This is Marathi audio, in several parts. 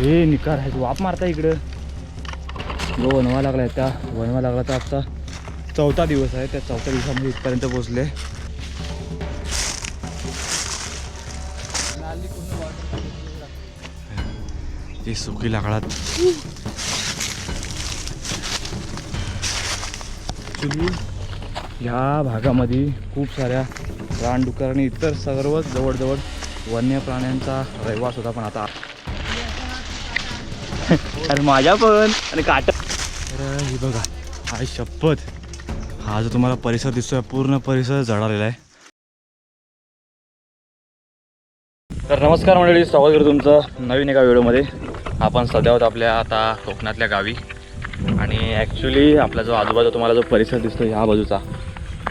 हे निकार आहे वाप मारता इकडं. जो वनवा लागला आहे त्या वनवा लागला तर आजचा चौथा दिवस आहे. त्या चौथ्या दिवसामध्ये इथपर्यंत पोहोचले. ते सुकी लागला ॲक्च्युली ह्या भागामध्ये खूप साऱ्या रानडुकर आणि इतर सर्वच जवळजवळ वन्य प्राण्यांचा रहिवास होता. पण आता अरे माझ्या पण. आणि काट. अरे ही बघा. हा शपथ. हा जो तुम्हाला परिसर दिसतोय पूर्ण परिसर जळालेला आहे. तर नमस्कार मंडळी स्वागत करतो तुमचं नवीन एका व्हिडिओमध्ये. आपण सध्या आहोत आपल्या आता कोकणातल्या गावी. आणि ॲक्च्युली आपला जो आजूबाजू तुम्हाला जो परिसर दिसतो ह्या बाजूचा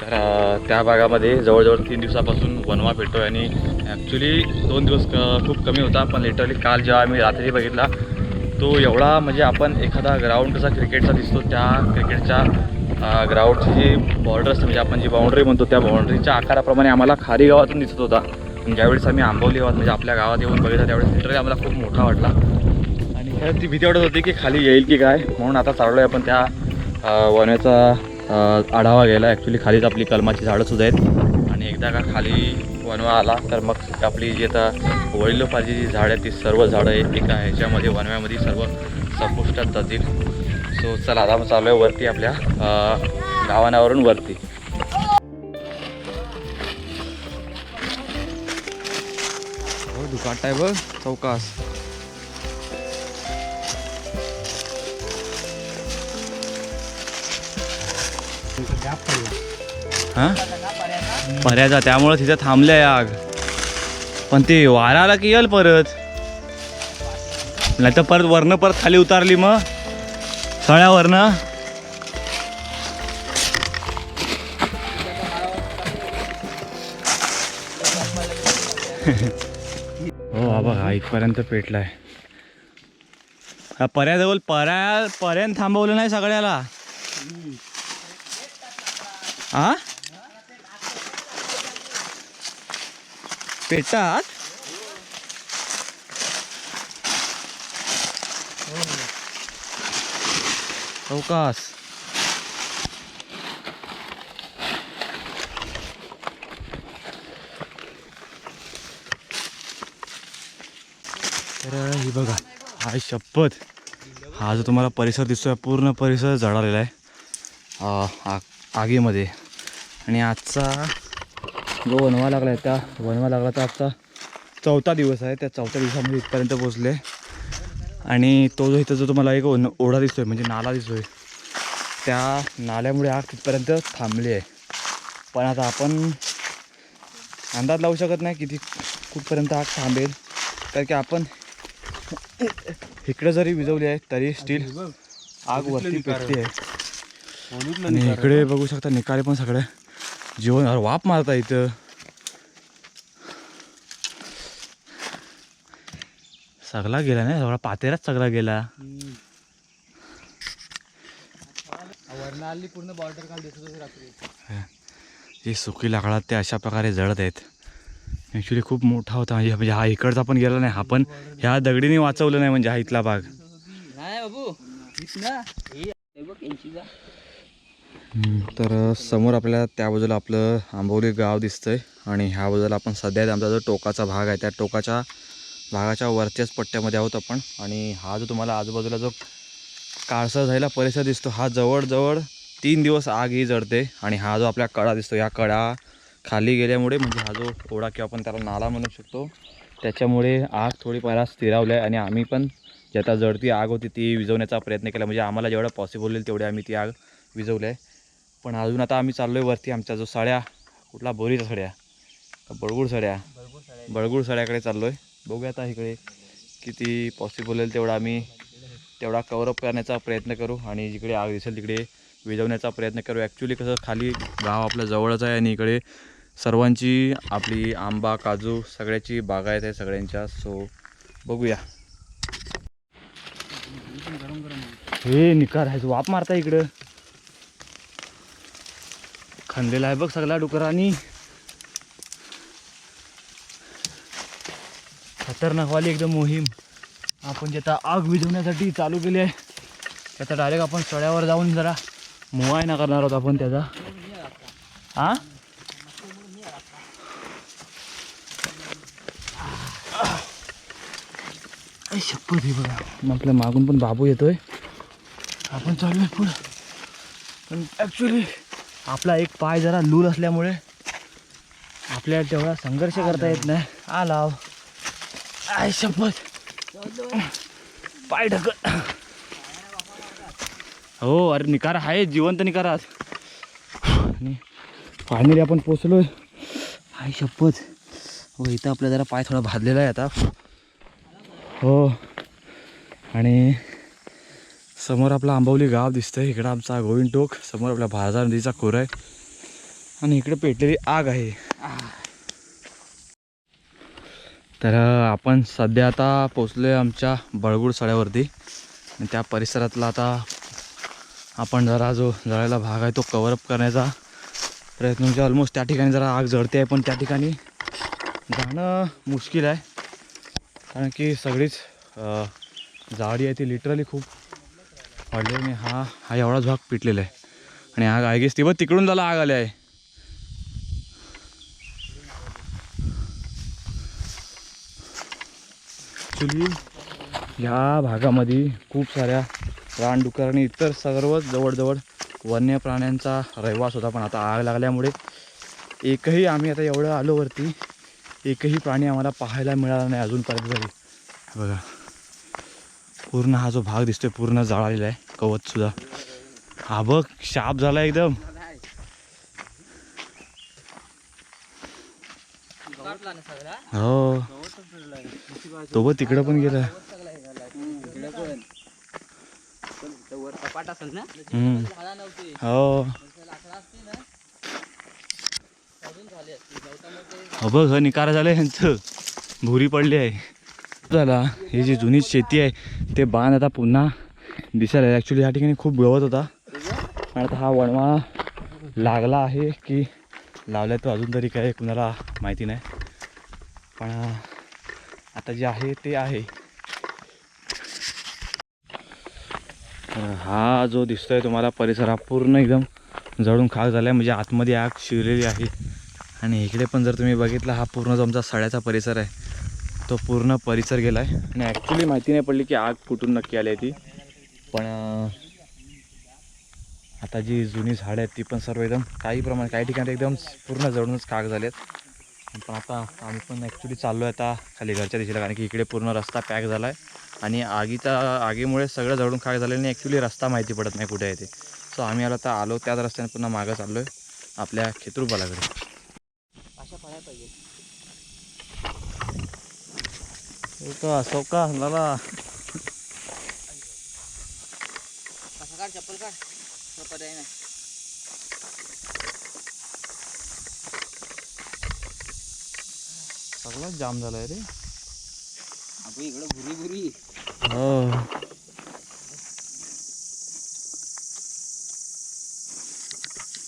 तर त्या भागामध्ये जवळजवळ तीन दिवसापासून वनवा भेटतो आहे आणि ॲक्च्युली दोन दिवस क खूप कमी होता पण लिटरली काल जेव्हा आम्ही रात्री बघितला तो एवढा म्हणजे आपण एखादा ग्राउंड कसा क्रिकेटचा दिसतो त्या क्रिकेटच्या ग्राउंडची जी बॉर्डर असते म्हणजे आपण जी बाउंड्री म्हणतो त्या बाउंड्रीच्या आकाराप्रमाणे आम्हाला खारी गावातून दिसत होता. ज्यावेळेस आम्ही आंबवली गावात म्हणजे आपल्या गावात येऊन बघितलं त्यावेळेस लिटरली आम्हाला खूप मोठा वाटला. आणि खरंच ती भीती वाटत होती की खाली येईल की काय म्हणून आता चाललो आहे आपण त्या वन्याचा आढावा घ्यायला. ॲक्च्युली खालीच आपली कलमाची झाडंसुद्धा आहेत. आणि एकदा का खाली वनवा आला तर मग आपली जी आता वडिलोपाची जी झाडं आहेत ती सर्व झाडं एक ह्याच्यामध्ये वनव्यामध्ये सर्व संपुष्टात जातील. सो चला आता चालू आहे वरती आपल्या गावानावरून वरती. हो दुकाट आहे बघ चौकास. हां? पर्याचा त्यामुळं तिथं थांबले आग. पण ते वारा आला की येईल परत? नाही तर परत वरनं परत खाली उतारली मग? सळ्यावरनं? हो हा बघा इथपर्यंत पेटलाय. हा पर्याजवळ पर्या पर्यंत थांबवलं नाही सगळ्याला. आ? पेटात अवकाश तर ही बघा हा शपथ हा जो तुम्हाला परिसर दिसतोय पूर्ण परिसर जळालेला आहे आगीमध्ये आणि आजचा जो वनवा लागला आहे त्या वनवा लागला तर आजचा चौथा दिवस आहे. त्या चौथ्या दिवसामध्ये इथपर्यंत पोचले आणि तो जो इथं जो तुम्हाला एक ओढा दिसतोय म्हणजे नाला दिसतोय त्या नाल्यामुळे आग तिथपर्यंत थांबली आहे. पण आता आपण अंदाज लावू शकत नाही किती कुठपर्यंत आग थांबेल. कारण की आपण इकडं जरी विजवली आहे तरी स्टील आग वरती पेटते आहे. आणि इकडे बघू शकता निकाले पण सगळे. जीवन अरे वाप मारता इथं. सगळा गेला नाही सगळा पातेराच सगळा गेला. आली पूर्ण बॉर्डर काल दिसत रात्री. जे सुकी लाकडात ते अशा प्रकारे जळत आहेत. ॲक्च्युली खूप मोठा होता. म्हणजे म्हणजे हा इकडचा पण गेला नाही हा पण ह्या दगडीने वाचवलं नाही म्हणजे हा इथला भाग. नाही बाबू तर समोर आपल्याला त्या बाजूला आपलं आंबोली गाव दिसतंय आणि ह्या बाजूला आपण सध्या आमचा जो टोकाचा भाग आहे त्या टोकाच्या भागाच्या वरच्याच पट्ट्यामध्ये आहोत आपण. आणि हा जो तुम्हाला आजूबाजूला जो काळसर झालेला परिसर दिसतो हा जवळजवळ तीन दिवस आग ही जळते आणि हा जो आपल्या कडा दिसतो या कडा खाली गेल्यामुळे म्हणजे हा जो ओढा किंवा आपण त्याला नाला म्हणू शकतो त्याच्यामुळे आग थोडी पहिला स्थिरावली आहे. आणि आम्ही पण ज्या जडती आग होती ती विझवण्याचा प्रयत्न केला. म्हणजे आम्हाला जेवढं पॉसिबल होईल तेवढे आम्ही ती आग विजवलं आहे पण अजून आता आम्ही चाललो आहे वरती आमच्या जो सड्या कुठला बोरीचा सड्या का बळगुळ सड्या? साड्या बळगुळ सड्याकडे चाललो आहे बघूया आता इकडे किती पॉसिबल होईल तेवढा आम्ही तेवढा कवरअप करण्याचा प्रयत्न करू आणि जिकडे आग दिसेल तिकडे विजवण्याचा प्रयत्न करू. ॲक्च्युली कसं खाली गाव आपल्या जवळच आहे आणि इकडे सर्वांची आपली आंबा काजू सगळ्याची बागायत आहे सगळ्यांच्या. सो बघूया. हे निकार आहे वाप मारता इकडं. खणलेला आहे बघ सगळा डुकरांनी खतरनाक वाली एकदम मोहीम. आपण जे आता आग विझवण्यासाठी चालू केली आहे. त्याचा डायरेक्ट आपण सळ्यावर जाऊन जरा मुवायना करणार आहोत आपण त्याचा. हा? शपथ बघा. मग आपल्या मागून पण बाबू येतोय. आपण चाललोय पुढं. पण ॲक्च्युली आपला एक पाय जरा लूल असल्यामुळे आपल्याला तेवढा संघर्ष करता येत नाही. आलाव आय शपथ पाय ढकल. हो अरे निकारा आहे जिवंत निकारा आज. आणि फायनली आपण पोचलो आय शपथ. हो इथं आपला जरा पाय थोडा भाजलेला आहे आता. हो. आणि समोर आपला आंबवली गाव दिसतंय. इकडं आमचा गोविंद टोक. समोर आपल्या भाजा नदीचा खोर आहे. आणि इकडे पेटलेली आग आहे. तर आपण सध्या आता पोचलो आहे आमच्या बळगुड सड्यावरती. आणि त्या परिसरातला आता आपण जरा जो जळायला भाग आहे तो कवरअप करण्याचा प्रयत्न म्हणजे ऑलमोस्ट त्या ठिकाणी जरा आग जळते आहे पण त्या ठिकाणी जाणं मुश्किल आहे. कारण की सगळीच अ, जाडी आहे ती लिटरली खूप. वाढली हा हा एवढाच भाग पिटलेला आहे. आणि आग आय गेस ती बघ तिकडून त्याला आग आली आहे. ॲक्च्युली ह्या भागामध्ये खूप साऱ्या रानडुकर आणि इतर सर्वच जवळजवळ वन्य प्राण्यांचा रहिवास होता. पण आता आग लागल्यामुळे एकही आम्ही आता एवढं आलो वरती एकही प्राणी आम्हाला पाहायला मिळाला नाही अजूनपर्यंत तरी. बघा पूर्ण हा जो भाग दिसतोय पूर्ण जाळालेला आहे. कवच सुद्धा हा बघ शाप झाला एकदम. हो. तो बघ तिकडं पण गेला. हो. हो बघ ह निकारा झालं यांचं. भुरी पडली आहे. झाला. ही जी जुनी शेती आहे ते बांध आता पुन्हा दिसायला ॲक्च्युली या ठिकाणी खूप गवत होता. आणि आता हा वणवा लागला आहे की लावला तो अजून तरी काय कुणाला माहिती नाही. पण आता जे आहे ते आहे. हा जो दिसतोय तुम्हाला परिसर हा पूर्ण एकदम जळून खाक झाला आहे म्हणजे आतमध्ये आग शिरलेली आहे. आणि इकडे पण जर तुम्ही बघितला हा पूर्ण जो आमचा सड्याचा परिसर आहे तो पूर्ण परिसर गेला आहे आणि ॲक्च्युली माहिती नाही पडली की आग कुठून नक्की आली आहे ती. पण आता जी जुनी झाडं आहेत ती पण सर्व एकदम काही प्रमाणात काही ठिकाणी एकदम पूर्ण जळूनच खाक झालेत. पण आता आम्ही पण ॲक्च्युली चाललो आहे आता खाली घरच्या दिशेला कारण की इकडे पूर्ण रस्ता पॅक झाला आहे आणि आगीचा आगीमुळे सगळं जळून खाक झालेलं आणि ॲक्च्युली रस्ता माहिती पडत नाही कुठे आहे ते. सो आम्ही आलो आता आलो त्याच रस्त्याने पुन्हा मागं चाललो आहे आपल्या खेत्रुपालाकडे अशा फळ्या पाहिजे असो का लाला कसा काढ सगळाच जाम झालाय रे अगं इकडं भुरी भुरी हो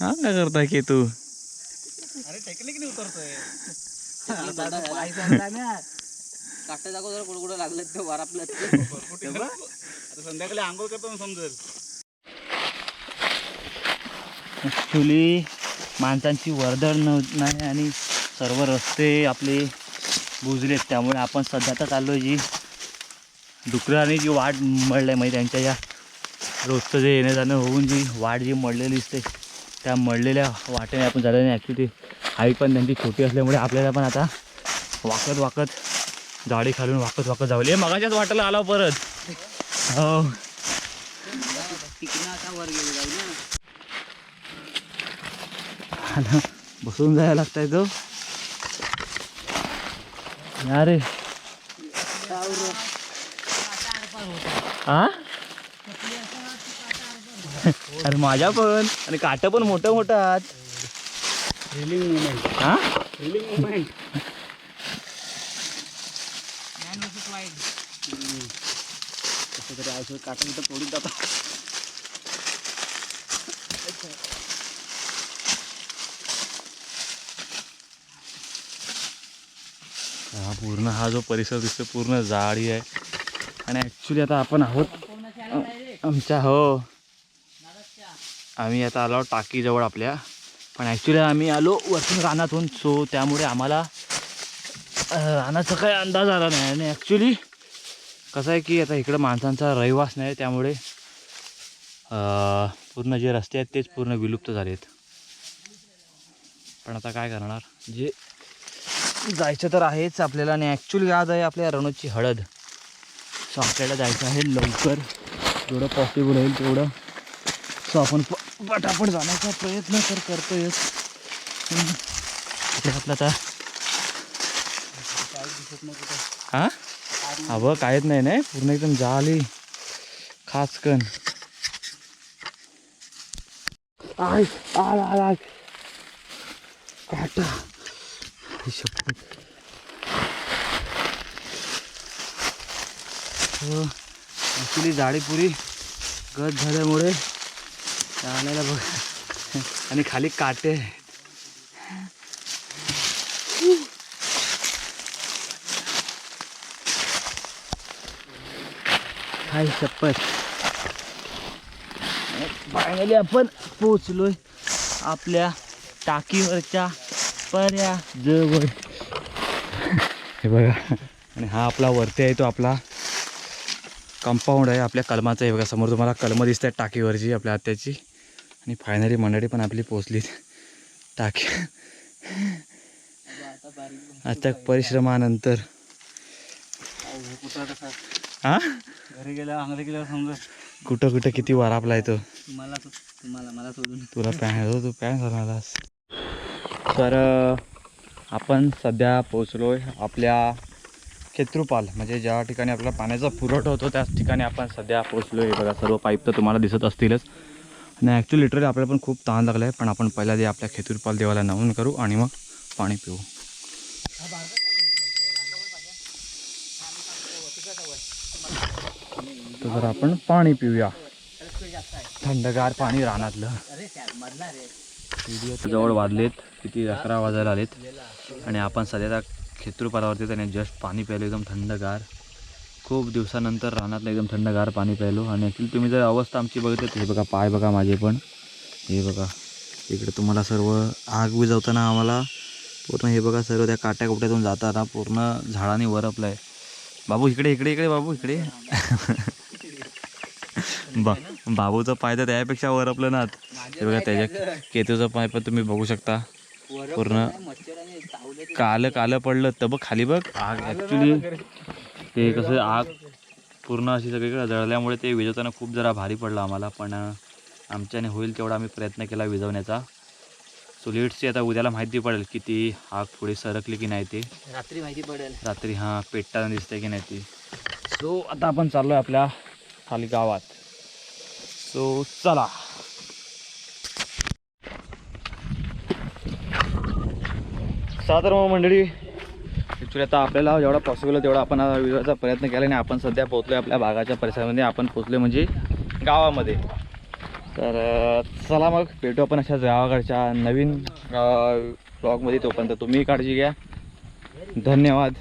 हा काय करताय की तू अरे टेक्निक नाही उतरतोय काटा दाखव जरा कुठं कुठं लागलं ते वारापलं आता संध्याकाळी आंघोळ करतो समजेल ॲक्च्युली माणसांची वर्दळ न नाही आणि सर्व रस्ते आपले बुजलेत. त्यामुळे आपण सध्या तर चाललो आहे जी डुकराने जी वाट मळलं आहे म्हणजे त्यांच्या या रोजचं जे येणं जाणं होऊन जी वाट जी मळलेली दिसते त्या मळलेल्या वाटेने आपण झालं नाही. ॲक्च्युली हाईट पण त्यांची छोटी असल्यामुळे आपल्याला पण आता वाकत वाकत जाडी खालून वाकत वाकत जावं मगाच्याच वाटेला आला परत. हो तिकडनं आता वर गेलो जाऊ ना आणि बसून जायला लागताय तो. अरे हा अरे माझ्या पण. आणि काट पण मोठं मोठं आहात थ्रिलिंग मुवमेंट हा thrilling movement man versus wild कसं तरी औषध काटा तोडून जातात. हा पूर्ण हा जो परिसर दिसतो पूर्ण जाळी आहे. आणि ॲक्च्युली आता आपण आहोत आमच्या हो. आम्ही आता आलो टाकीजवळ आपल्या. पण ॲक्च्युली आम्ही आलो वरतून रानातून सो त्यामुळे आम्हाला रानाचा काही अंदाज आला नाही. आणि ॲक्च्युली कसं आहे की आता इकडं माणसांचा रहिवास नाही त्यामुळे पूर्ण जे रस्ते आहेत तेच पूर्ण विलुप्त झालेत. पण आता काय करणार? जे जायचं तर आहेच. आपल्याला आणि ॲक्च्युली आज आहे आपल्या रणोची हळद. सो आपल्याला जायचं आहे लवकर. जेवढं पॉसिबल होईल तेवढं. सो आपण पटापट जाण्याचा प्रयत्न तर करतोयच पण कुठे आपलं आता हां? काहीच नाही नाही. पूर्ण एकदम जाली. खाचकन आय आय आय आय. काटा. हो, ॲक्च्युली जाडी पुरी गत झाल्यामुळे चालायला बघ. आणि खाली काटे. हाय शपथ. फायनली आपण पोचलोय आपल्या टाकीवरच्या पर्या. जवळ हे बघा. आणि हा आपला वरती आहे तो आपला कंपाऊंड आहे. आपल्या कलमाचा आहे बघा. समोर तुम्हाला कलमं दिसत आहेत टाकीवरची आपल्या आत्याची. आणि फायनली मंडळी पण आपली पोचलीत. टाकी. आता परिश्रमानंतर. हा घरी गेल्यावर अंगली गेल्यावर समजा. कुठं कुठं किती वारापला आहे तो मला तुम्हाला मला तुला पॅन हो तू पॅन झालास तर आपण सध्या पोचलो आहे आपल्या खेत्रुपाल म्हणजे ज्या ठिकाणी आपल्याला पाण्याचा पुरवठा होतो त्याच ठिकाणी आपण सध्या पोचलो आहे बघा सर्व पाईप तर तुम्हाला दिसत असतीलच. आणि ॲक्च्युली लिटरली आपल्याला पण खूप ताण लागला आहे पण आपण पहिल्या आधी आपल्या खेतुरपाल देवाला नमन करू आणि मग पाणी पिऊ. तर आपण पाणी पिऊया. थंडगार पाणी रानातलं. जवळ वाजलेत किती अकरा वाजायला आलेत. आणि आपण सध्या त्या त्याने जस्ट पाणी प्यायलो एकदम थंडगार. खूप दिवसानंतर रानातलं एकदम थंडगार पाणी प्यायलो. आणि ॲक्च्युली तुम्ही जर अवस्था आमची बघितली हे बघा पाय बघा माझे पण. हे बघा इकडे तुम्हाला सर्व आग विजवताना आम्हाला पूर्ण हे बघा सर्व त्या काट्या कुट्यातून जाताना पूर्ण झाडाने वरपलं आहे बाबू इकडे इकडे इकडे बाबू इकडे. बा बाबूचं पाय तर त्यापेक्षा वरपलं ना हे बघा त्याच्या केतूचं पाय पण तुम्ही बघू शकता. पूर्ण कालं कालं पडलं. तर बघ खाली बघ. आग ॲक्च्युली ते कसं आग पूर्ण अशी सगळीकडे जळल्यामुळे ते विझवताना खूप जरा भारी पडलं आम्हाला. पण आमच्याने होईल तेवढा आम्ही प्रयत्न केला विझवण्याचा सो लेट्सची आता उद्याला माहिती पडेल की ती आग पुढे सरकली की नाही ते. रात्री माहिती पडेल. रात्री हां पेटताना दिसते की नाही ती. सो आता आपण चाललो आहे आपल्या खाली गावात. सो चला. साधारण मंडळी ॲक्च्युली आता आपल्याला जेवढा पॉसिबल आहे तेवढा आपण विजवायचा प्रयत्न केला आणि आपण सध्या पोहोचलो आहे आपल्या भागाच्या परिसरामध्ये. आपण पोहोचलो म्हणजे गावामध्ये. तर चला मग भेटू आपण अशाच गावाकडच्या नवीन ब्लॉगमध्ये तोपर्यंत तुम्ही काळजी घ्या. धन्यवाद.